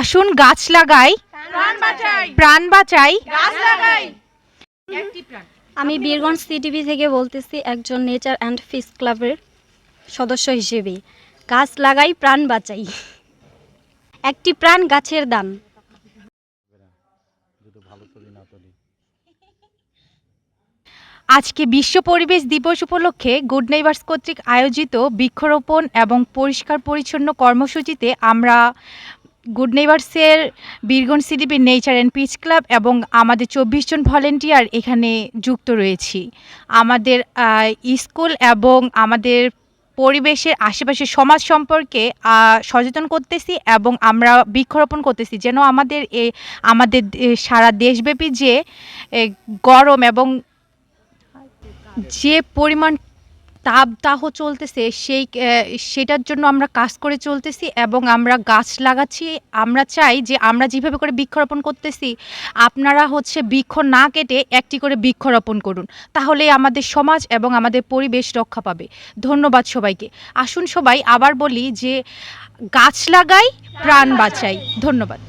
আসুন গাছ লাগাই। প্রাণ বাঁচাই। প্রাণ বাঁচাই। গাছ লাগাই। আমি বীরগঞ্জ সিটিভি থেকে বলতেছি একজন নেচার অ্যান্ড ফিস ক্লাবের সদস্য হিসেবে গাছ লাগাই প্রাণ বাঁচাই। একটি প্রাণ গাছের দান। আজকে বিশ্ব পরিবেশ দিবস উপলক্ষে গুড নেইবার্স কর্তৃক আয়োজিত বৃক্ষরোপণ এবং পরিষ্কার পরিচ্ছন্ন কর্মসূচিতে আমরা good নেইবার্সের Birganj CDP nature and peace club এবং আমাদের চব্বিশ জন ভলেন্টিয়ার এখানে যুক্ত রয়েছি। আমাদের স্কুল এবং আমাদের পরিবেশের আশেপাশের সমাজ সম্পর্কে সচেতন করতেছি এবং আমরা বৃক্ষরোপণ করতেছি। যেন আমাদের এ, আমাদের সারা দেশব্যাপী যে গরম এবং যে পরিমাণ তাপদাহ চলতেছে, সেই সেটার জন্য আমরা কাজ করে চলতেছি এবং আমরা গাছ লাগাচ্ছি। আমরা চাই যে আমরা যেভাবে করে বৃক্ষরোপণ করতেছি, আপনারা হচ্ছে বৃক্ষ না কেটে একটি করে বৃক্ষরোপণ করুন। তাহলে আমাদের সমাজ এবং আমাদের পরিবেশ রক্ষা পাবে। ধন্যবাদ সবাইকে। আসুন সবাই আবার বলি যে গাছ লাগাই, প্রাণ বাঁচাই। ধন্যবাদ।